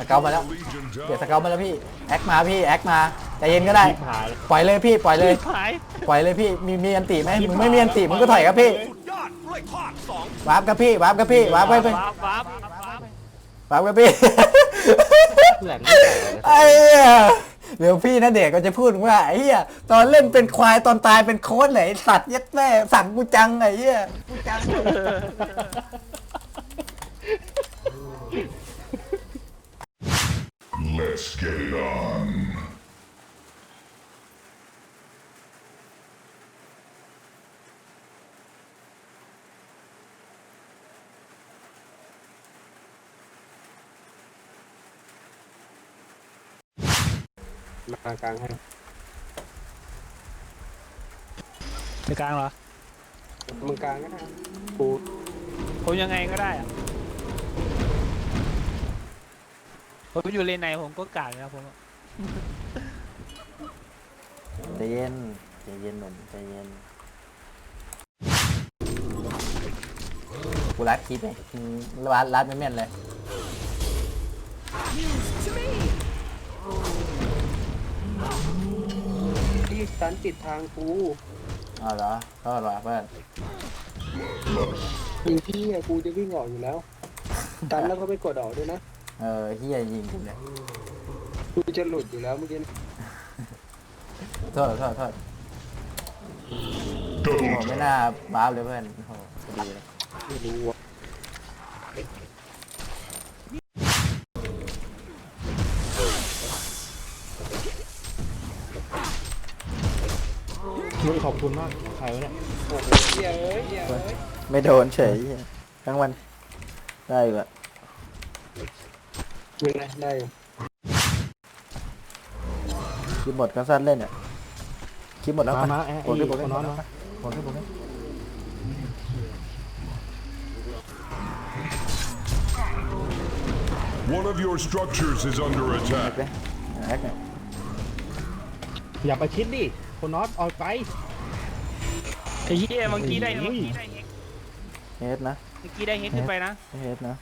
สเกลมาแล้วเดี๋ยวสเกลมาแล้วพี่แอคมาพี่แอคมาใจเย็นก็ได้ ชิบหาย ปล่อยเลยพี่ปล่อยเลย หาย ปล่อยเลยพี่มีมีอันติไหมมึงไม่มีอันติมึงก็ถอยครับพี่สุดยอดกล้วยทอดสองวาร์ปครับพี่วาร์ปครับพี่วาร์ปไปไปวับวับวับวาร์ปครับพี่ แหลมไม่แตกเลยไอ้เหี้ยเดี๋ยวพี่นะเด็กก็จะพูดว่าไอ้เหี้ยตอนเล่นเป็นควายตอนตายเป็นโค้ดไหนสัตว์ยัดแม่สั่งกูจังไอ้เหี้ยกูจัง Let's get it on. มากลางให้ในกลางเหรอมึงกลางก็ได้กูผมยังไงก็ได้อะ ผมอยู่เลนไหนผมก็กลางนะผมอะใจเย็นใจเย็นหนุ่มใจเย็นกูรัดคลิปไงมึงรัดรัดไม่แม่นเลยที่สันติดทางกูอ๋อเหรอก็เหรอเพื่อนยิงพี่อะกูจะวิ่งออกอยู่แล้วตันแล้วก็ไปกดออกด้วยนะ เออเฮียยิงกูเลยกูจะหลุดอยู่แล้วเมื่อกี้โทษโทษโทษโอ้ไม่น่าบ้าเลยเพื่อนโอ้โหพอดีเลยไม่รู้ว่ะมึงขอบคุณมากใครวะเนี่ยโอ้โหเหี้ยเอ้ยเหี้ยเอ้ย ไม่โดนเฉยเหี้ยทั้งวันได้อยู่อะ เป็นไรได้อยู่คลิปหมดก็สั้นเล่นอะคลิปหมดแล้วมามาแอะกดขึ้นกดไอ้ขึ้นคนนอนมากดขึ้นกดขึ้น One of your structures is under แอค attack. เลยแอคเนี่ยอย่าไปคิดดิคนน็อตออกไปไอ้เหี้ยเมื่อกี้ได้อุ้เมื่อยกี้ได้เฮกเฮดนะเมื่อกี้ได้เฮกขึ้นไปนะเฮดนะ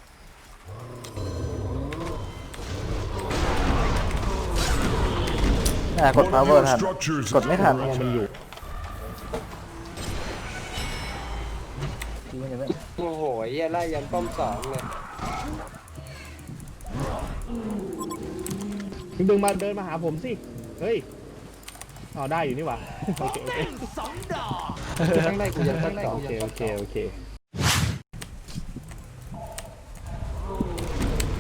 น่ากด One of power your ทัน structures is กดไม่ทัน under มันอยู่ยิงเลยเว้ยโอ้โหเหี้ยไล่ยันป้อมสองเลยดึงมาเดินมาหาผมสิ เฮ้ยอ๋อได้อยู่นี่หว่าโอเคโอเคสองดอกตั้งได้กูยังตั้งได้โอเคโอเคโอเค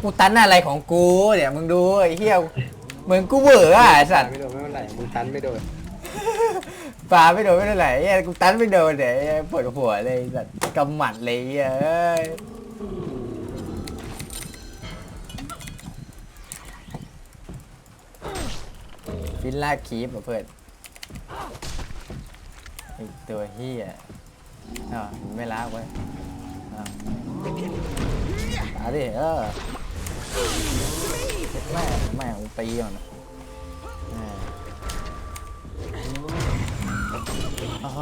กูตันอะไรของกูเดี๋ยวมึงดูไอ้เหี้ย เหมือนกูเบื่ออะไอ้สัตว์ไม่โดนไม่เป็นไรมึงตันไม่โดนปลาไม่โดนไม่เท่าไหร่ไอ้กูตันไม่โดนเดี๋ยวไอ้ปวดหัวเลยไอ้สัตว์กำหมัดเลยไอ้เอ้ยฟินล่าคีฟเหรอเพื่อนไอ้ตัวเฮียอ้าวมันไม่ล้าเว้ยอ้าวมาดิเออเจ็บ แม่แม่กูตีมันนะแม่โอ้โห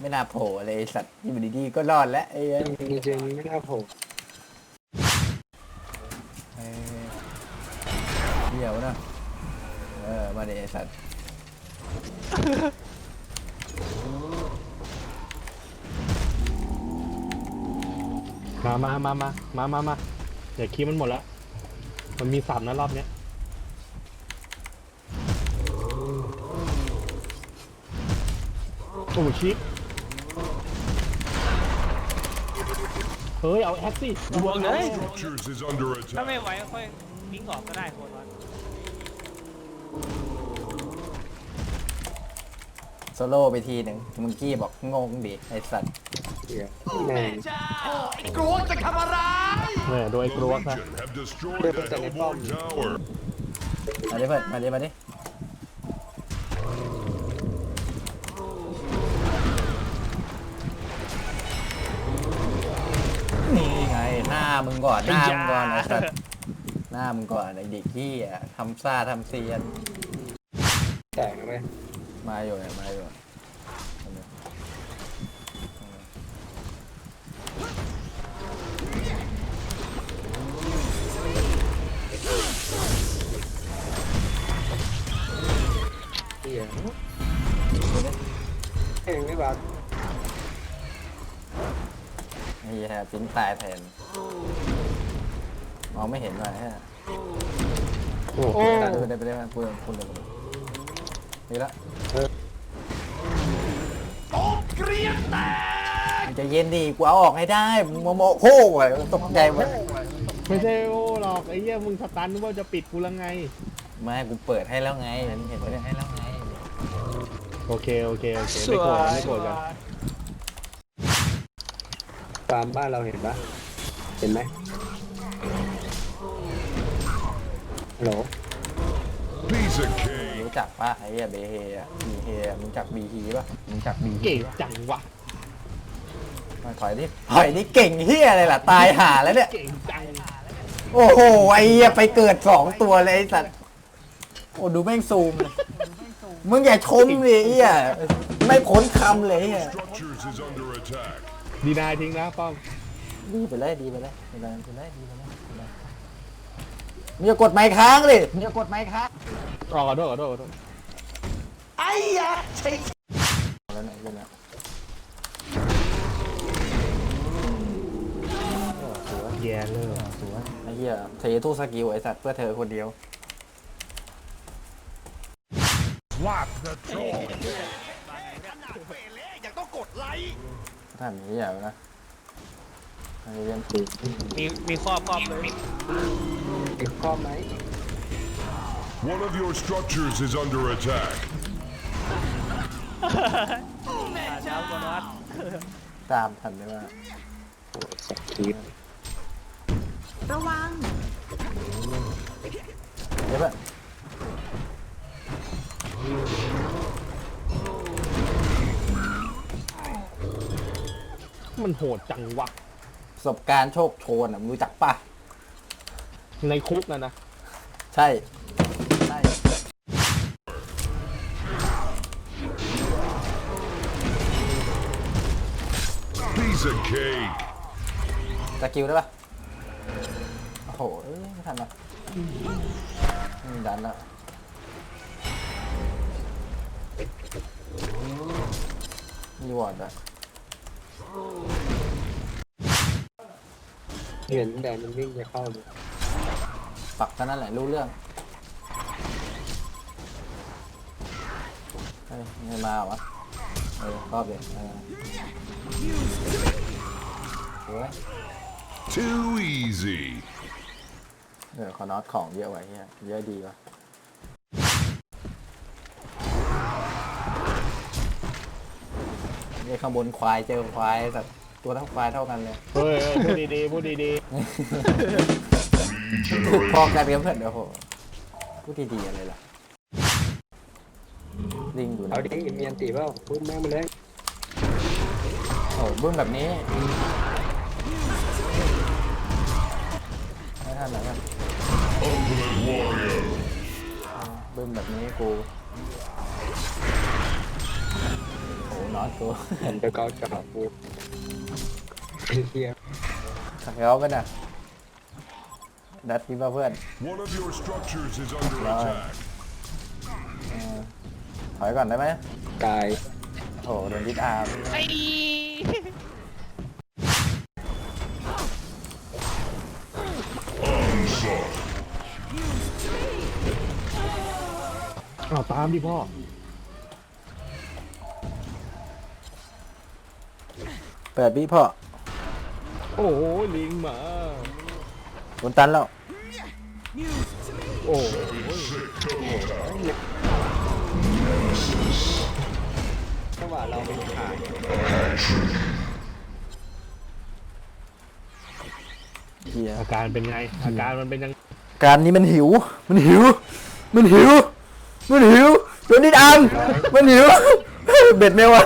ไม่น่าโผล่เลยไอ้สัตว์อยู่ดีๆก็รอดแล้วไอ้เอ้ยจริงๆไม่น่าโผล่เอ้ยเดี๋ยวนะเออมาดิไอ้สัตว์มามามามามามามาเดี๋ยวคีย์มันหมดแล้ว มันมีสับนะรอบเนี้ยโอ้ชิปเฮ้ย เอาแอคสิบวกเลย structures is under ถ้า attack. ไม่ไหวก็ค่อยวิ่งออกก็ได้โคนวัน โซโล่ไปทีหนึ่งมึงกี้บอกงงดิไอ้สัตว์แม่งเจ้าไอ้กรวงจะทำอะไรแม่โดย The กลัวซะ Legion have destroyed Đưa the tôi chạy lên Hellborn bom. Tower. มาดิเพื่อนมาดิมาดินี่ไงหน้ามึงก่อนหน้ามึงก่อนไอ้สัตว์หน้ามึงก่อนไอ้เด็กที่อะทำซ่าทำเซียน แตกเลย มาอยู่เนี่ยมาอยู่เสียเองไม่บาดนี่ฮะปิ้นตายแทนมองไม่เห็นเลยฮะโอ้โหได้ไปได้ไปคุณคุณเลยนี่ละ จะเย็นดิกูเอาออกให้ได้มึงโมโมโค้งเลยตกใจหมดไม่ใช่โอ้หรอกไอ้เหี้ยมึงสตันนึกว่าจะปิดกูแล้วไง ไม่กูเปิดให้แล้วไงเห็นเห็นไหมเนี่ยให้แล้วไงโอเคโอเคโอเคไม่โกรธกันไม่โกรธกันฟาร์มบ้านเราเห็นปะเห็นไหมฮัลโหล Piece of cake. รู้จักป่ะไอ้เหี้ยเบเฮอะบีเฮอะมึงจักบีฮีป่ะมึงจักบีฮีเก่งจังวะมา ถอยดิถอยดิเก่งเฮียอะไรล่ะ ตายห่าแล้วเนี่ย เก่งจังโอ้โห ไอ้เหี้ยไปเกิดสองตัวเลยไอ้สัตว์ โอ้ดูแม่งซูมเลยมึงอย่าชมเลยไอ้เหี้ยไม่พ้นคำเลยไอ้เหี้ย Structures is under attack. ดีนายทิ้งนะป้อมดีไปเลยดีไปเลยดีไปเลยดีไปเลยดีไปเลยดีไปเลยมึงอย่ากดไม้ค้างเลยมึงอย่ากดไม้ค้างรอขอโทษขอโทษขอโทษ ไอ้ยะใช่แล้วนะเรื่องนะ แย่เลยสวยไอ้เหี้ยเททุกสกิลไอ้สัตว์เพื่อเธอคนเดียว Swap the toe. ยังต้องกดไลค์ท่านนี้อย่างนะไอ้เรื่องมีมีครอบครอบเลยอีกข้อไหม One of your structures is under attack. เช้าก่อนวัดตามทันได้ว่าสัก ทีปเดี๋ยวแบบมันโหดจังวะ ประสบการณ์โชคโชนอะมึงรู้จักป่ะในคุกนะนะ ใช่ ใช่ Piece of cake. สกิลได้ป่ะ โอ้โหเอ้ยไม่ทันว่ะอืมดันแล้วรีวอร์ดอะเห็นแดนมันวิ่งจะเข้าเลยปักกันนั่นแหละรู้เรื่องเฮ้ยไม่มาเหรอวะเออรอบเดียวเออสวย Too easy. เออขอน็อตของเยอะไว้เฮียเยอะดีวะนี่ข้างบนควายเจอควายแต่ตัวทั้งควายเท่ากันเลยเฮ้ยเฮ้ยพูดดีๆพูดดีพอกันกับเพื่อนเดี๋ยวโหพูดดีๆอะไรล่ะลิงดูนะเอาดิมีอันตีเปล่าพูดแม่งมาเลยโอ้บึ้มแบบนี้ กูโอ้น็อตกูเห็นเดอะเกาจะหาปูไอ้เฮียสักแล้วกันนะดัดพี่ป่ะเพื่อน One of your structures is under Right. attack. เออถอยก่อนได้ไหมตายโอ้โดนดิสอาร์มไอ้าวตามดิพ่อเปิดพี่พ่อโอ้โหลิงหมา บนตันแล้ว โอ้โหจังหวะเราเป็นขาดเฮียอาการเป็นไง อาการมันเป็นยัง การนี้มันหิว มันหิว มันหิว มันหิวโดนดิสอาร์มมันหิวเบ็ดไหมวะ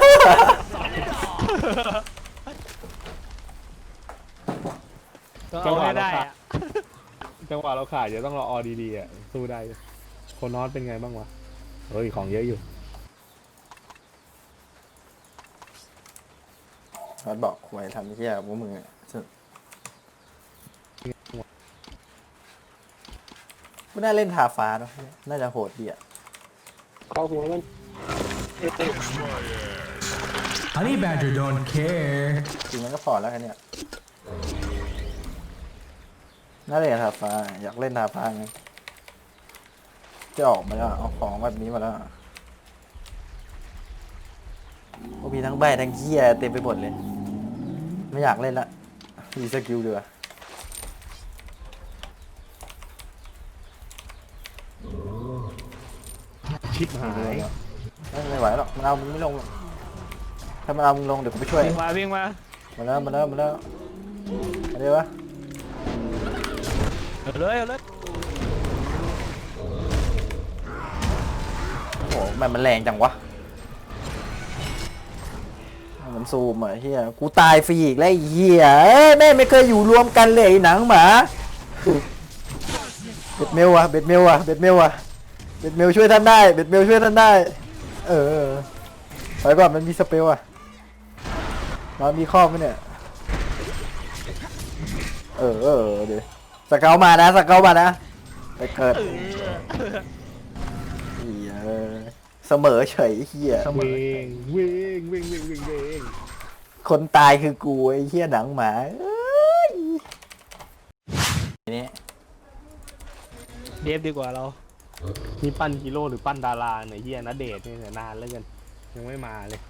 ต้องเอาให้ได้อะจังหวะเราขาดเดี๋ยวต้องรออดีๆอะสู้ได้โคนนอสเป็นไงบ้างวะเฮ้ยของเยอะอยู่เขาบอกควยทำเฮียพวกมึงอะสุดไม่น่าเล่นทาฟ้าเนอะน่าจะโหดดีอะ เข้าหัวมัน Kiss my ass. Honey Badger don't care. จริงมันก็พอแล้วแค่เนี้ยน่าเล่นทาฟ้า อยากเล่นทาฟ้าไงจะออกมาแล้วเอาของแบบนี้มาแล้วโอ้มีทั้งใบทั้งเฮียเต็มไปหมดเลย ไม่อยากเล่นละมีสกิลเดือ ชิบหายไม่ไหวหรอกมันเอามึงไม่ลงหรอกถ้ามันเอามึงลงเดี๋ยวกูไปช่วยวิ่งมาวิ่งมามาแล้วมาแล้วมาแล้วอะไรวะเอาเลยเอาเลยโอ้โหมันมันแรงจังวะมันซูมอะเฮียกูตายฟรีอีกแล้วไอ้เฮียเอ้ยแม่งไม่เคยอยู่รวมกันเลยไอ้หนังหมาเบ็ดเมลวะเบ็ดเมลวะเบ็ดเมลวะเบ็ดเมลช่วยท่านได้เบ็ดเมลช่วยท่านได้ เออเออไปก่อนมันมีสเปลอะเรามีข้อไหมเนี่ย เออเออเดี๋ยวสเกลมานะสเกลมานะไปเกิดเฮียเสมอเฉยเฮียวิ่งวิ่งวิ่งวิ่งวิ่งวิ่งคนตายคือกูไอ้เฮียหนังหมาเอ้ยนี่เดฟดีกว่าเรา นี่ปั้นฮีโร่หรือปั้นดาราเนี่ยเฮียนาเดชน์เนี่ยนานแล้วกันยังไม่มาเลย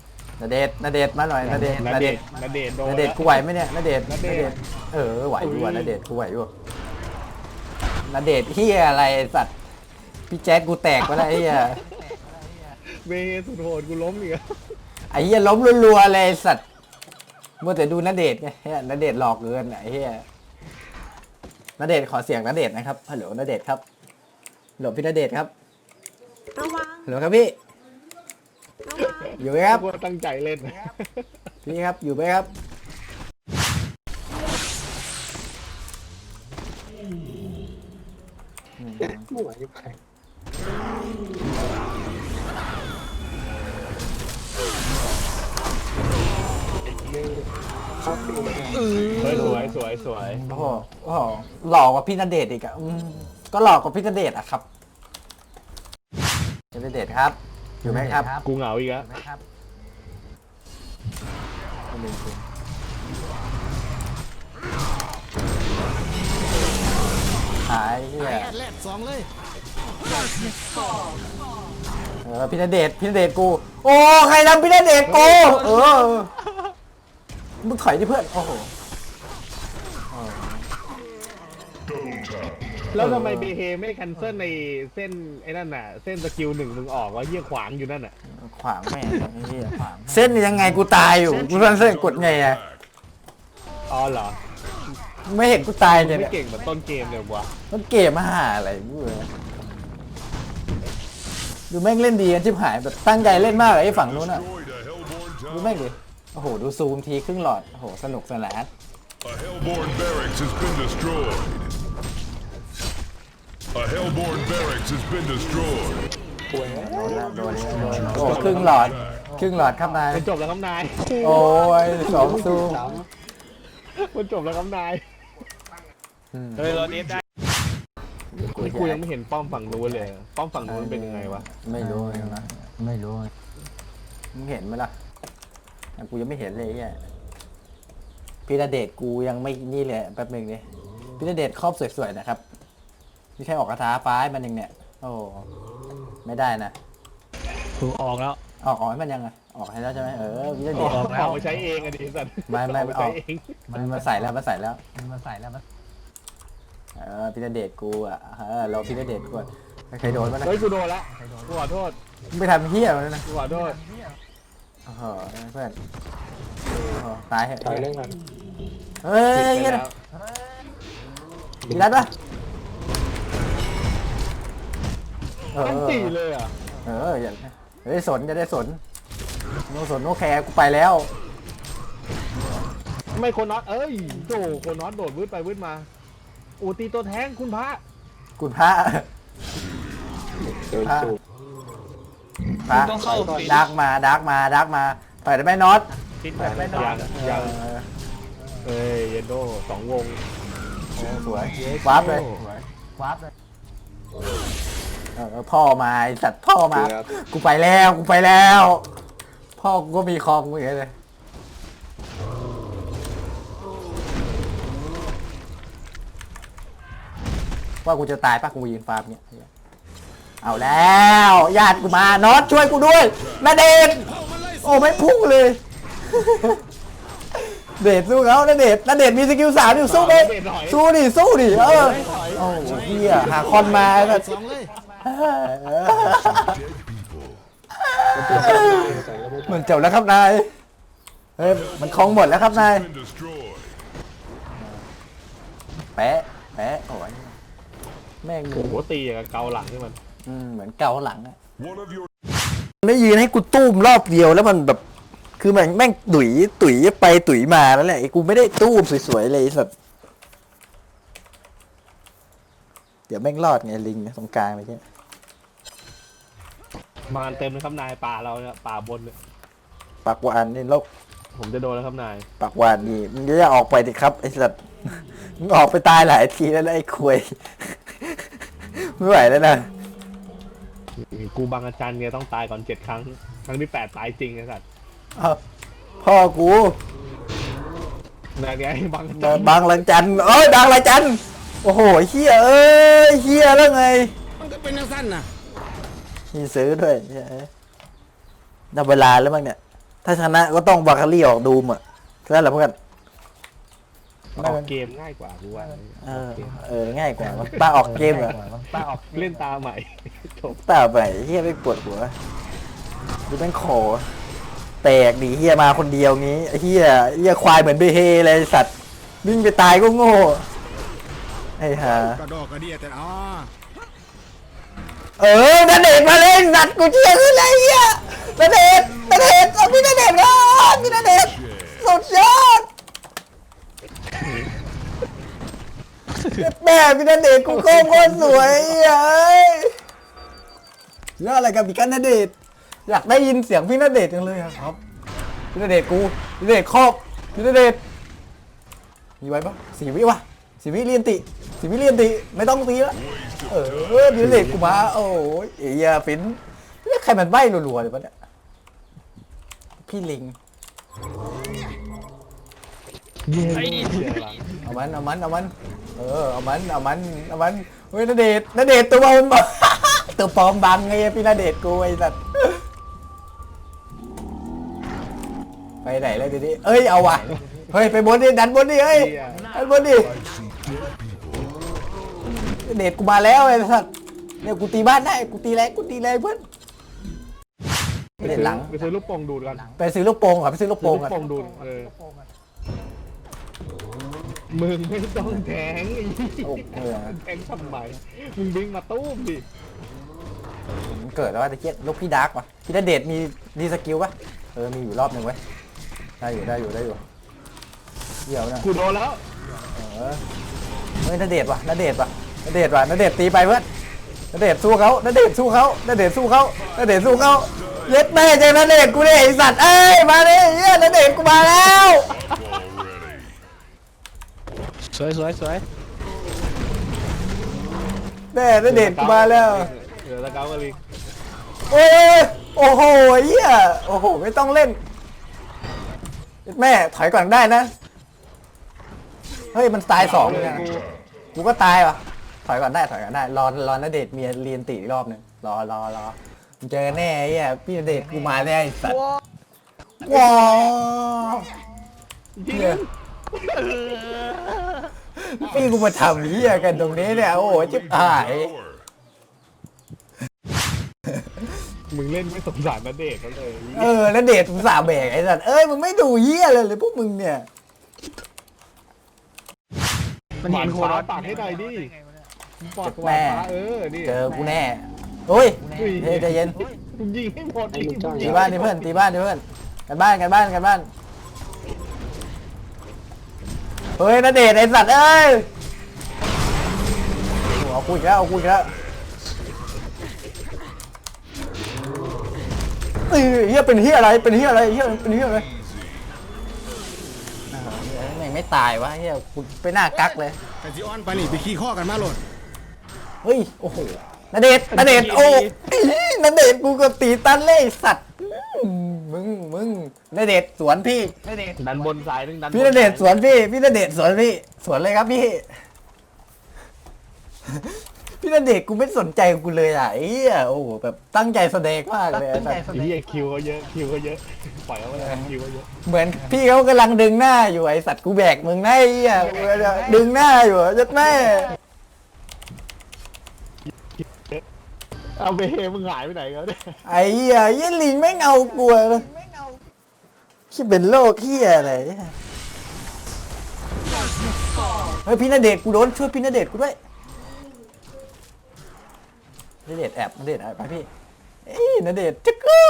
นาเดชน์นาเดชน์มาหน่อยนาเดชน์นานาเดเดชชน์น์นาเดชน์โดนนาเดชน์แล้วกูไหวไหมเนี่ยนาเดชน์ณนาเดเดชชน์น์เออไหวอยู่ว่ะอุ้ยนาเดชน์กูไหวอยู่นาเดชน์เฮียอะไรไอ้สัตว์พี่แจ๊ดกูแตกไปแล้วไอ้เฮียเวสุดโหดกูล้มอีกอะไอ้เฮียล้มรัวๆเลยไอ้สัตว์มัวแต่ดูนาเดชน์ไงเฮียนาเดชน์หลอกเกินไอ้เฮียนาเดชน์ขอเสียงนาเดชน์นะครับฮัลโหลนาเดชน์ครับ ฮัลโหลพี่นาเดชน์ครับระวังฮัลโหลครับพี่ ระวังอยู่ไหมครับกูตั้งใจเล่น พี่ครับ อยู่ไหมครับไม่ไหวจะแข่งสวยสวยสวยสวยโอ้โหโอ้โหหล่อกว่าพี่ณเดชน์อีกอะอืม ก็หล่อกว่าพี่ณเดชน์อะครับพี่ณเดชน์ครับ อยู่ไหมครับกูเหงาอีกแล้วครับหายเฮียแรกสองเลยเออพี่ณเดชน์พี่ณเดชน์กู โอ้ ใครทำพี่ณเดชน์กู เออ มึงถอยดิเพื่อน โอ้โห แล้วทำไมเบเฮไม่แคนเซิลในเส้นไอ้นั่นน่ะ เส้นสกิลหนึ่งมึงออกวะเหี้ยขวางอยู่นั่นน่ะขวางแม่งไอ้เหี้ยเส้นยังไงกูตายอยู่กูทำเส้นกดไงอะอ๋อเหรอไม่เห็นกูตายเนี่ยไม่เก่งเหมือนต้นเกมเลยวะมันเกมมาหาอะไรกูเลยดูแม่งเล่นดีกันชิบหายแบบตั้งใจเล่นมากเลยไอ้ฝั่งนู้นอะ Destroyed a Hellborn ดู tower. แม่งดิโอ้โหดูซูมทีครึ่งหลอดโอ้โหสนุกสนาน A Hellborn barracks has been destroyed. A Hellborn barracks has been destroyed. โดนแล้วโดนแล้วโดนแล้วโอ้ครึ่งหลอด ครึ่งหลอดครับนาย มันจบแล้วครับนายโอ้ยสองซูมมันจบแล้วครับนายเฮ้ยเราเดฟได้นี่กูยังไม่เห็นป้อมฝั่งนู้นเลย ป้อมฝั่งนู้นเป็นยังไงวะ ไม่รู้เหมือนกันนะไม่รู้มึงเห็นไหมล่ะแต่กูยังไม่เห็นเลยไอะพี่ณเดชน์กูยังไม่นี่เลยแป๊บหนึงดิพี่ณเดชน์ครอบสวยๆนะครับ ไม่ใช่ออกกระทาฟ้าให้มันยังเนี่ย โอ้ ไม่ได้นะ ถูกออกแล้ว ออกออกให้มันยังไงออกให้แล้วใช่ไหมเออพี่ณเดชน์ออกแล้ว เอามาใช้เองอะดิสัตว์ไม่ไม่เอาไม่มาอใช้อกเองมันมาใส่แล้วมาใส่แล้ว มันมาใส่แล้วมันเออพี่ณเดชน์กูอะเออเราพี่ณเดชน์กูอะเคยโดนมั้ยนะเฮ้ยกูโดนละกูขอโทษมึงไปทำเฮี้ยมันนะกูขอโทษโอ้โหเพื่อนโอ้โหตายเหอะถ่ายเรื่องกันเฮ้ยไปเงี้ยแล้วมีรัดปะ เอออันตีเลยอะเอออย่าจะได้สนจะได้สนโนสนโนแคร์กูไปแล้วไม่โคนน็อตเอ้ยโจโคนน็อตโดดวืดไปวืดมาโอ้ตีตัวแทงคุณพระคุณพระเดินสูบพระต้องเข้าฟินดักมาดักมาดักมาต่อยได้ไหมน็อตฟินแบบไม่นอยันงเอยังอเอ้ยเยนโดสองวง เออสวยวาร์ปเลย วาร์ปเลย เออพ่อมาไอสัตว์พ่อมากูไปแล้วกูไปแล้วพพ่อกูก็มีคอมกูอย่างเงี้ยเลยว่ากูจะตายปะกูยืนฟาร์มเนี้ยเอาแล้วญาติกูมาน็อตช่วยกูด้วยนาเดชน์โอ้ไม่พุ่งเลย เดชสู้เขานาเดชน์นาเดชน์มีสกิลสามอยู่สู้ไปสู้ดิสู้ดิเออโอ้เฮียหาคอนมาก็เหมือนจบแล้วครับนาย เฮ้ย มันคลองหมดแล้วครับนาย Been destroyed. แปะ แปะ โอ้ย แม่งโอ้โหตีอย่างกับเกาหลังที่มัน อืม เหมือนเกาหลังอะ One of your ไม่ยืนให้กูตุ้มรอบเดียวแล้วมันแบบ คือแม่งแม่งตุ๋ยตุ๋ยไปตุ๋ยมาแล้วแหละไอ้กูไม่ได้ตุ้มสวยๆเลยไอ้สัตว์เดี๋ยวแม่งรอดไงลิงตรงกลางไปแค่ มาเต็มเลยครับนายป่าเราเนี่ยป่าบนเนี่ยปากหวานนี่แล้วผมจะโดนแล้วครับนายปากหวานนี่มึงจะออกไปดิครับไอ้สัตว์มึงออกไปตายหลายทีแล้วนะไอ้ควย ไม่ไหวแล้วนะกูบางอาจารย์เนี่ยต้องตายก่อนเจ็ดครั้ง ครั้งที่แปดตายจริงไอ้สัตว์อ้าวพ่อกูนายไงบางอาจารย์บางลังจันทร์เอ้ยบางลังจันทร์โอ้โหเฮียเอ้ยเฮียแล้วไง มันก็เป็นนักสั้นนะ มีซื้อด้วยเหี้ยนับเวลาแล้วมั้งเนี่ย ถ้าชนะก็ต้องบาคารี่ออกดูมอะนั่นแหละเพื่อนออกเกมง่ายกว่ากูว่าเออเออง่ายกว่ามันป้าออกเกมเหรอตาออกเล่นตาใหม่จบตาไปเฮียไม่ปวดหัวดูแม่งขอแตกดิเฮียมาคนเดียวงี้ไอ้เฮียเฮียควายเหมือนเบเฮเลยไอ้สัตว์วิ่งไปตายก็โง่ไอ้ห่ากระดอกกระเดียแต่อ๋อ เออนาเดชน์มาเล่นนัดกูเชียร์ขึ้นเลยเฮียนาเดชน์นาเดชน์เอาพี่นาเดชน์ก่อนพี่นาเดชน์สุดยอดแม่พี่นาเดชน์กูโคตรโคตรสวยเอ้ยเรื่องอะไรกับพี่กันนาเดชน์อยากได้ยินเสียงพี่นาเดชน์จังเลยอะครับพี่นาเดชน์กูพี่นาเดชน์ครอบพี่นาเดชน์มีไว้ปะสีวิวะสีวิเรียนติ สีวิเรียนติไม่ต้องตีแล้วเออดิเลกกูมาโอ้ยเอียฟินเรียกใครมันใบ้รัวๆเลยวะเนี่ยพี่ลิงไอ้เอามันเอามันเอามันเออเอามันเอามันเอามันเฮ้ยนาเดชน์นเดชตัวปลอมบังตัวปลอมบังไงพี่นาเดชกูไอ้สัตว์ไปไหนแล้วทีนี้เอ้ยเอาว่ะเฮ้ยไปบนดิดันบนดิเฮ้ยดันบนดิ เดชน์กูมาแล้วไอ้สัตว์เนี่ยกูตีบ้านได้กูตีแรงกูตีแรงเพื่อนเดชน์หลัง ไปซื้อลูกโป่งดูดกันไปซื้อลูกโป่งก่อนไปซื้อลูกซื้อโป่งลูกก่อนโป่งดูดเออมึงไม่ต้องแทงไอ้เหี้ยโอ้เออแทงทำไมมึงดึงมาตู้มดิมันเกิดแล้วว่าตะเกียบลูกพี่ดาร์กว่ะพี่ณเดชน์มีดีสกิลปะเออมีอยู่รอบหนึ่งไว้ยได้อยู่ได้อยู่ได้อยู่เดี๋ยวนะ กูโดนแล้วเออเฮ้ยณเดชน์ว่ะณเดชน์ว่ะ ณเดชน์ว่ะณเดชน์ตีไปเพื่อนณเดชน์สู้เขาณเดชน์สู้เขาณเดชน์สู้เขาณเดชน์สู้เขาเย็ดแม่ใจณเดชน์กูเนี่ยไอสัตว์เอ้ยมาเลยเฮียณเดชน์กูมาแล้วสวยสวยสวยแม่ณเดชน์กูมาแล้วเดี๋ยวตะเกากันลิงโอ้ยโอ้โหเฮียโอ้โหไม่ต้องเล่นแม่ถอยก่อนได้นะ เฮ้ย มันตายสองเลยนะกูก็ตายว่ะ ถอยก่อนได้ถอยก่อนได้ รอรอนเดชน์มีเรียนตีอีกรอบหนึ่งรอรอรอเจอแน่ไอ้เฮียพี่ณเดชน์กูมาแน่ไอ้สัตว์ว้าวเนี่ยพี่กูมาทำเฮียกันตรงนี้เนี่ยโอ้โหจิ๊บหาย power. มึงเล่นไม่สงสารนัเดชน์เขาเลยเออแล้วเดชมึงสาแบกไอ้สัตว์เอ้ยมึงไม่ดูเฮียเลยเลยพวกมึงเนี่ย มันเห็นโคขวาราชปากให้หน่อยดิ ปากแม่ขวาเออนี่เจอกูแน่โอ้ยเฮ้ยใจเย็นมึงยิงให้หมดดิตีบ้านดิเพื่อนตีบ้านดิเพื่อนกันบ้านกันบ้านกันบ้านเฮ้ยนาเดชน์ไอ้สัตว์เอ้ยโอ้เอากูอีกแล้วเอากูอีกแล้วเอ้ยเฮียเป็นเฮียอะไรเป็นเฮียอะไรเฮียเป็นเฮียอะไรอ่าแม่งไม่ตายวะเฮียกูไปหน้ากักเลยแต่จีออนไปนี่ไปขี้ข้อกันมาโหลด เฮ้ย โอ้โหนาเดชน์นาเดชน์โอ้อีนาเดชน์กูก็ตีตันเลยไอ้สัตว์อืมมึง มึงนเดชน์สวนพี่นเดชน์ดันบนสายนึงดันพี่บนเดชน์ายสวนพี่ พี่นเดชน์สวนพี่ สวนเลยครับพี่ พี่นเดชน์กูไม่สนใจกูเลยอะไอ้เหี้ยโอ้โหแบบตั้งใจแสดงมากเลยอะไอ้เหี้ยคิวเขาเยอะคิวเขาเยอะปล่อยเขาไปเลยคิวเขาเยอะเหมือนพี่เขากำลังดึงหน้าอยู่ไอสัตว์กูแบกมึงนะไอ้เหี้ยกูจะดึงหน้าอยู่ยัดแม่ เอาเบมึงหายไปไหนกันเนี่ยไอ้เหี้ยยี่ลิงไม่งเอากลัวเลยคิดเป็นโรคเหี้ยอะไรเฮ้ยพี่ณเดชน์กูโดนช่วยพี่ณเดชน์กูด้วยณเดชน์แอบณเดชน์แอบไปพี่เอ้ยณเดชน์จักกู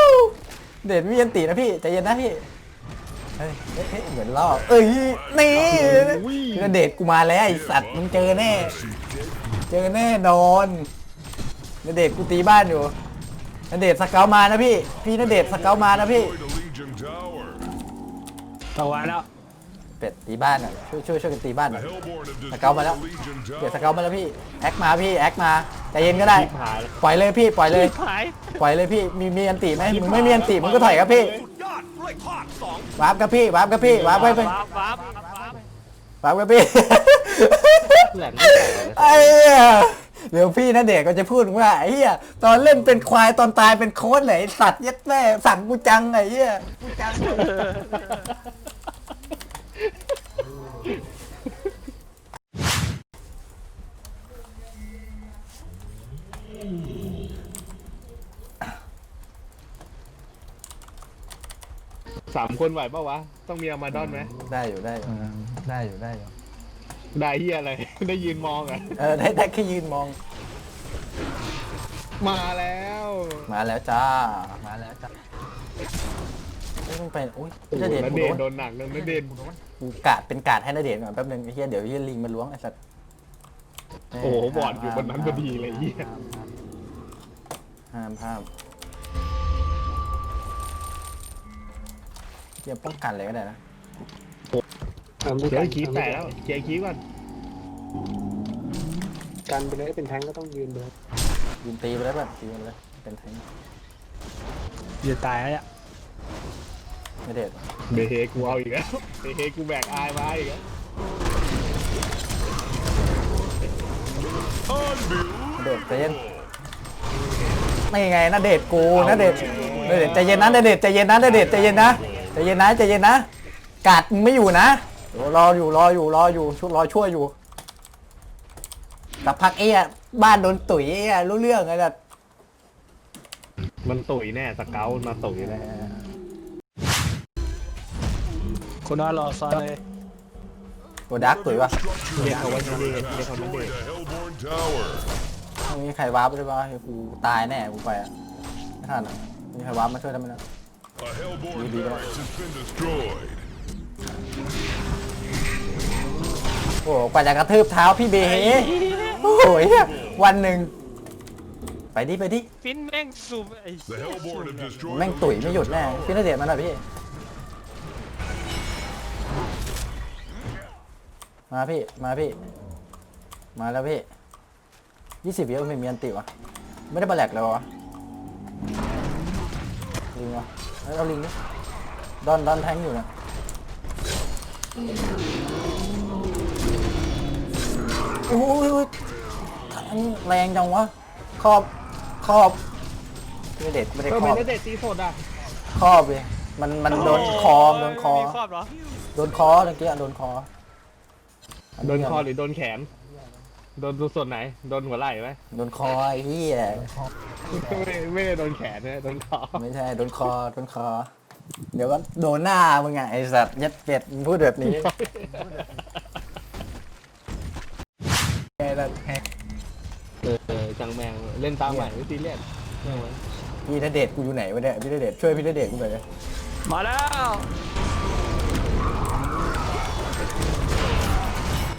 ณเดชน์มียันตีนะพี่ใจเย็นนะพี่เฮ้ยเฮ้ยเฮ้ยเหมือนล่อเอ้ยนี่พี่ณเดชน์กูมาแล้วไอสัตว์มึงเจอแน่ เจอแน่นอน ณเดชน์กูตีบ้านอยู่ณเดชน์สเกลมานะพี่ พี่ณเดชน์สเกลมานะพี่ Destroyed a Legion tower. ตะวันแล้วเป็ดตีบ้านอะช่วยช่วยช่วยกันตีบ้านห The น่อย Hellborn have สเกลมา destroyed แล้ว a Legion เดี๋ยวส tower. เกลมาแล้วพี่แอคมาพี่แอคมาใจเย็นก็ได้ชิบหายแล้วปล่อยเลยพี่ปล่อยเลย หายปล่อยเลยพี่มีมีอันติไหมมึงไม่มีอันติมึงก็ถอยครับพี่วาร์ปครับพี่วาร์ปครับพี่วาร์ปไปไปวับวับวับวาร์ปครับพี่ แหลมไม่แตกเลย ไอ้เหี้ย เดี๋ยวพี่นะเด็กก็จะพูดว่าไอ้เหี้ยตอนเล่นเป็นควายตอนตายเป็นโค้ดไหนสัตว์ยัดแม่สั่งกูจังไอ้เหี้ยกูจังสามคนไหวปะวะ ต้องมีอามาดอนไหมได้อยู่ได้อยู่ได้อยู่ได้อยู่ ได้เฮียอะไร ได้ยืนมองอะ เออได้ได้แค่ยืนมอง มาแล้ว มาแล้วจ้า มาแล้วจ้าไม่ต้องไปอุ้ยโอ้โหจะเด็ดแล้วกูเดโดนนโดนหนักเลยนะเดนกูกาดเป็นกาดให้นาเดชน์ก่อนแป๊บนึงไอ้เหี้ยเดี๋ยวยี่ลิงมาล้วงไอ้สัตว์โอ้โหบอดอยู่บนนั้นพอดีเลยเฮียห้ามห้ามเดี๋ยวป้องกันเลยก็ได้นะ เดี๋ยวคีบแตกแล้วเคลียร์คีบก่อนกันไปเลยเป็นแทงก็ต้องยืนเลยยืนตีไปแล้วแบบตีไปเลยเป็นไทยจะตายแล้วเนี่ยไม่เด็ดเบเฮกูเอาอีกแล้วเบเฮกูแบกอายมาอีกแล้วนาเดชน์ใจเย็นไม่ไงนาเดชน์กูนาเดชน์นาเดชน์ใจเย็นนะนาเดชน์ใจเย็นนะนาเดชน์ใจเย็นนะใจเย็นนะใจเย็นนะกาดมึงไม่อยู่นะ เดี๋ยวรออยู่รออยู่รออยู่ช่วยรอช่วยอยู่สักพักเอ้ยบ้านโดนตุ๋ยเอ้ยรู้เรื่องไงล่ะมันตุ๋ยแน่สเกลมาตุ๋ยแน่คนน่ารอซ้อนเลย ตัวดักตุ๋ยวะเรียกเขาว่าเดนเรียกเขาว่าเด Destroyed น a Hellborn tower. ไม่มีใครวาร์ปได้ปะกูตายแน่กูไปอะไม่ทันอะมีใครวาร์ปมาช่วยได้ไหมนะ A Hellborn Maybe not. barracks has been destroyed. โอ้โหกว่าจะกระทืบเท้าพี่เบเฮโอ้โหเหี้ยวันหนึ่งไปดิไปดิฟินแม่งสูบไอ้ The Hellborn have destroyed แม่ง a ตุ๋ยไม่หยุดแน่ Legion พี่ณเดชน์มาหน่อยพี่มาพี่มาพี่ มาแล้วพี่ยี่สิบวิไม่มีอันติวะไม่ได้บาแหลกเลยวะลิงวะเอ้ยเอาลิงดิดอนดอนแทงอยู่นะ โอ้ยแทงแรงจังวะครอบครอบพี่ณเดชน์ไม่ได้เออครไม่อบได้เด็ดตีสดอะครอบเลยมันมันโดนคอโดนคอ มีครอบเหรอโดนคอเมื่อกี้อะโดนคอโดนคอหรือโดนแขน โดนส่วนไหน โดนหัวไหล่ไหมโดนคอไอ้เหี้ยไม่ไม่ได้โดนแขนนะโดนคอไม่ใช่โดนคอโดนคอ เดี๋ยวก็โดนหน้ามึงไงไอสัตว์ยัดเป็ดมึงพูดแบบนี้ไงล่ะเออเออจังแมงเล่นตามใหม่ไม่ซีเรียสเรื่องมันพี่ณเดชน์กูอยู่ไหนวะเนี่ยพี่ณเดชน์ช่วยพี่ณเดชน์กูหน่อยเลยมาแล้ว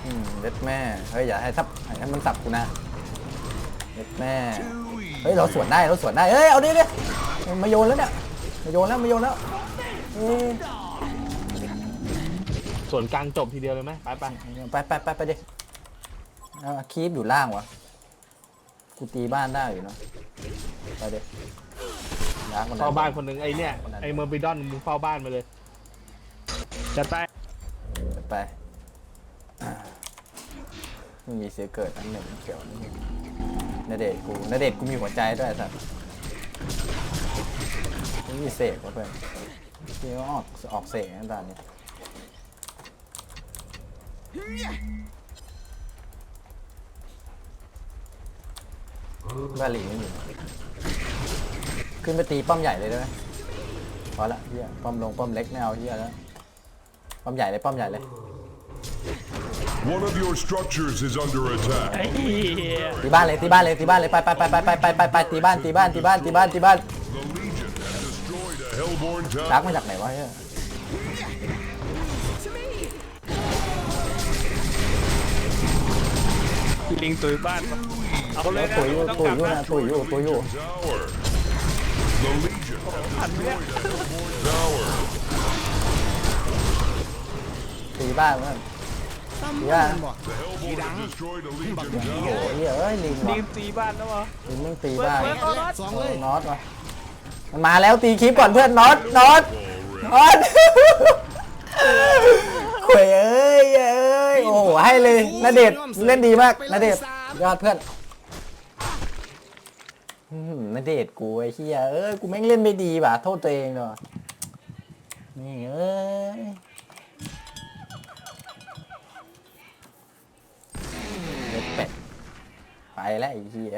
อืมเด็ดแม่เฮ้ยอย่าให้ทับให้มันสับกูนะเด็ดแม่เฮ้ยเราสวนได้เราสวนได้เฮ้ยเอาดิดิมาโยนแล้วเนี่ยมาโยนแล้วมาโยนแล้วเอ้ย ส่วนกลางจบทีเดียวเลยไหมไปไปไปไปไปไปดิเอาคีบอยู่ล่างวะกูตีบ้านได้อยู่เนอะไปดิมดาร์กมันเฝ้าบ้านคนหนึ่งไอเนี่ยไอเมอร์บิดอนมึงเฝ้าบ้านมาเลยจะไปไปอ่าไม่มีเสียเกิดอันหนึ่งเขียวนิดนึงนาเดชน์กูนาเดชน์กูมีหัวใจด้วยสัตว์ไม่มีเสกว่ะเพื่อน ที่ว่าออกออกเสกนั่นตอนนี้บาหลีไม่มีขึ้นไปตีป้อมใหญ่เลยได้ไหมพอละเฮียป้อมลงป้อมเล็กไม่เอาเฮียแล้ว ป้อมใหญ่เลยป้อมใหญ่เลย One of your structures is under attack. ไอ้เหี้ยตีบ้านเลยตีบ้านเลยตีบ้านเลยไปไปไปไปไปไปไปไปตีบ้านตีบ้านตีบ้านตีบ้านตีบ้าน The Legion has destroyed a Hellborn ดัก tower. มาจากไหนวะเนี่ยลิงตุยบ้านปะเอาเลยนะตุยอยู่ไม่ต้องตุกยลับอยู่นะนะตุยอยู่ตุยอยู่ Tower. The Legion has destroyed a Hellborn tower. ตีบ้านเพื่อนตั้มเหี้ยบ่ The Hellborn has destroyed a Legion โอ้โห tower. เหี้ยเอ้ยลิงลิวะงตีบ้านแล้ววะลิงไม่งตีเปิดบ้านเปิดตัวน็อตสองเอเลอยน็อตวะ มันมาแล้วตีคลิปก่อนเพื่อนน็อตน็อตน็อตขวยเอ้ยเอ้ยโอ้โหให้เลยนาเดชเล่นดีมากนาเดชยอดเพื่อนนาเดชกูไอ้เหี้ยเอ้ยกูแม่งเล่นไม่ดีว่ะโทษตัวเองเนาะนี่เอ้ยเล็ดเป็ดไปแล้วไอ้เหี้ย